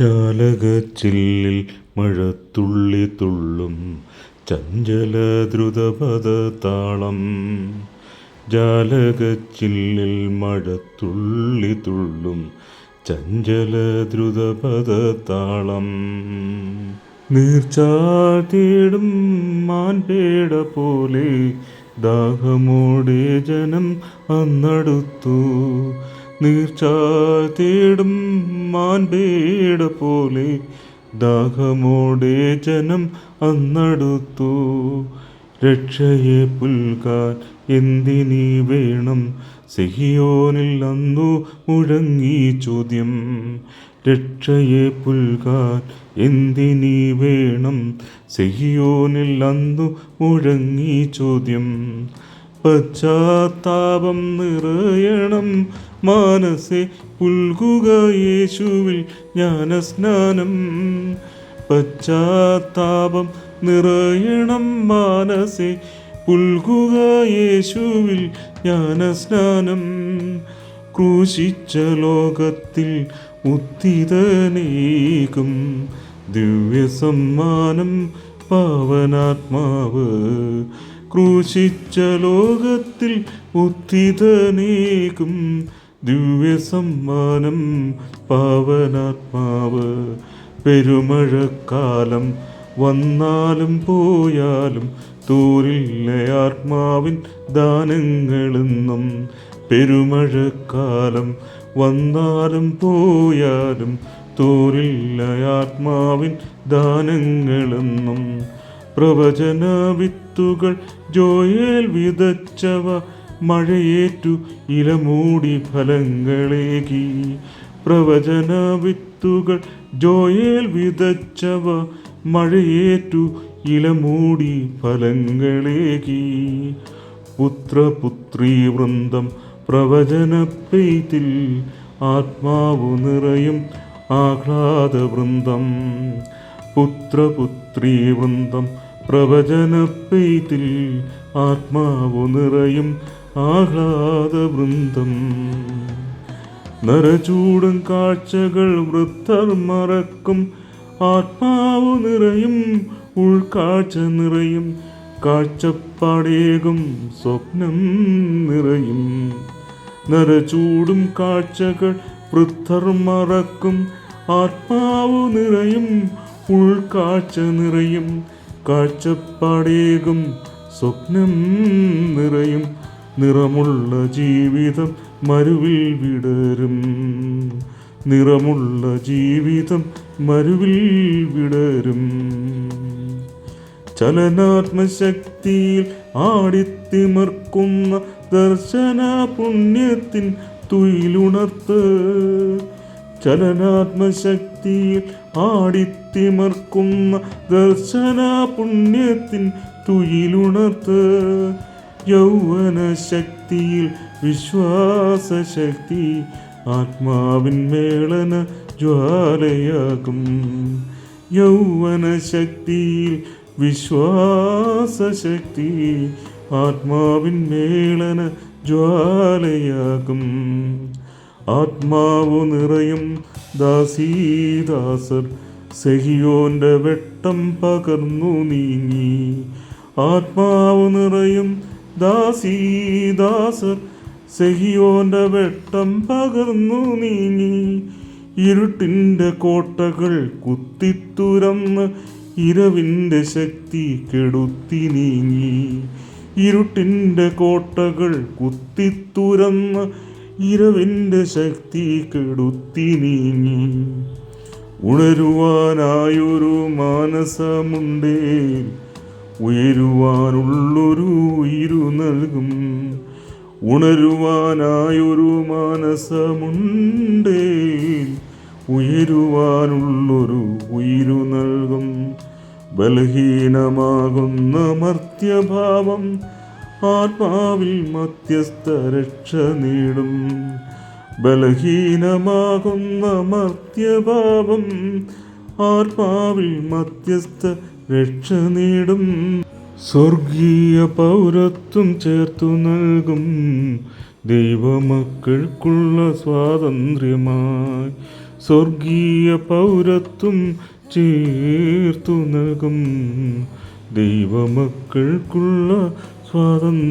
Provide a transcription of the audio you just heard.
ജാലകച്ചില്ലിൽ മഴത്തുള്ളി തുള്ളും ചഞ്ചലദ്രുതപദതാളം. ജാലകച്ചില്ലിൽ മഴത്തുള്ളി തുള്ളും ചഞ്ചലദ്രുതപദതാളം. നീർച്ചാത്തിടും മാൻപേട പോലെ ദാഹമോടെ ജനം അന്നടുത്തു. നീർച്ചാർത്തിടും മാൻപേട പോലെ ദാഹമോടെ ജനം അന്നടുത്തു. രക്ഷയെ പുൽകാൻ എന്തിനീ വേണം? സിഹിയോനിൽ അന്നു മുഴങ്ങി ചോദ്യം. രക്ഷയെ പുൽകാൻ എന്തിനീ വേണം? സിഹിയോനിൽ അന്നു മുഴങ്ങി ചോദ്യം. പശ്ചാത്താപം നിറയണം. മാനസെ പുൽകുക യേശുവിൽ ജ്ഞാനസ്നാനം. പശ്ചാത്താപം നിറയണം. മാനസെ പുൽകുക യേശുവിൽ ജ്ഞാനസ്നാനം. ക്രൂശിച്ച ലോകത്തിൽ ഉത്തിതനേകും. ദിവ്യസമ്മാനം പാവനാത്മാവ്. ക്രൂശിച്ച ലോകത്തിൽ ഉത്തിതനേകും ദിവ്യസമ്മാനം പാവനാത്മാവ്. പെരുമഴക്കാലം വന്നാലും പോയാലും തൂരില്ല ആത്മാവിൻ ദാനങ്ങളെന്നും. പെരുമഴക്കാലം വന്നാലും പോയാലും തൂരില്ല ആത്മാവിൻ ദാനങ്ങളെന്നും. പ്രവചന വിത്തുകൾ ജോയേൽ വിതച്ചവ മഴയേറ്റു ഇലമൂടി ഫലങ്ങളേകി. പ്രവചന വിത്തുകൾ ജോയേൽ വിതച്ചവ മഴയേറ്റു ഇലമൂടി ഫലങ്ങളേകി. പുത്രപുത്രീ വൃന്ദം പ്രവചന പെയ്തിൽ ആത്മാവു നിറയും ആഹ്ലാദ വൃന്ദം. പുത്രപുത്രീ വൃന്ദം പ്രവചന പെയ്തിൽ ആത്മാവു നിറയും ആഹ്ലാദ വൃന്ദം. നരചൂടും കാഴ്ചകൾ വൃദ്ധർ മറക്കും ആത്മാവു നിറയും ഉൾക്കാഴ്ച നിറയും കാഴ്ചപ്പാടേകും സ്വപ്നം നിറയും. നരചൂടും കാഴ്ചകൾ വൃദ്ധർ മറക്കും ആത്മാവു നിറയും ഉൾക്കാഴ്ച നിറയും. കാഴ്ചപ്പാടേകും സ്വപ്നം നിറയും നിറമുള്ള ജീവിതം മരുവിൽ വിടരും. നിറമുള്ള ജീവിതം മരുവിൽ വിടരും. ചലനാത്മശക്തിയിൽ ആടിത്തിമർക്കുന്ന ദർശന പുണ്യത്തിൻ തുയിലുണർത്ത് ചലനാത്മശക്തിയിൽ ആടിത്തിമർക്കുന്ന ദർശന പുണ്യത്തിൻ തുയിലുണർത്ത് യൗവന ശക്തിയിൽ വിശ്വാസശക്തി ആത്മാവിൻ മേളന ജ്വാലയാകും. യൗവന ശക്തിയിൽ വിശ്വാസശക്തി ആത്മാവിൻ മേളന ജ്വാലയാകും. ആത്മാവു നിറയും ദാസീദാസർ സെഹിയോന്റെ വെട്ടം പകർന്നു നീങ്ങി. ആത്മാവു നിറയും ദാസീദാസർ സെഹിയോന്റെ വെട്ടം പകർന്നു നീങ്ങി. ഇരുട്ടിന്റെ കോട്ടകൾ കുത്തിത്തുരന്ന് ഇരവിന്റെ ശക്തി കെടുത്തി നീങ്ങി. ഇരുട്ടിന്റെ കോട്ടകൾ കുത്തിത്തുരന്ന് ഇരവിന്റെ ശക്തി കെടുത്തി നീങ്ങി. ഉണരുവാനായൊരു മാനസമുണ്ടേ. ഉയരുവാനുള്ളൊരു ഉയിരു നൽകും. ഉണരുവാനായൊരു മാനസമുണ്ടേ. ഉയരുവാനുള്ളൊരു ഉയിരു നൽകും. ബലഹീനമാകുന്ന മർത്യഭാവം ആത്മാവിൽ മധ്യസ്ഥ രക്ഷ നേടും. ബലഹീനമാകുന്ന മർത്യഭാവം ആത്മാവിൽ മധ്യസ്ഥ രക്ഷ നേടും. സ്വർഗീയ പൗരത്വം ചേർത്തു നൽകും. ദൈവമക്കൾക്കുള്ള സ്വാതന്ത്ര്യമായി സ്വർഗീയ പൗരത്വം ചേർത്തു നൽകും. ദൈവമക്കൾക്കുള്ള സ്വാതന്ത്ര്യമായി.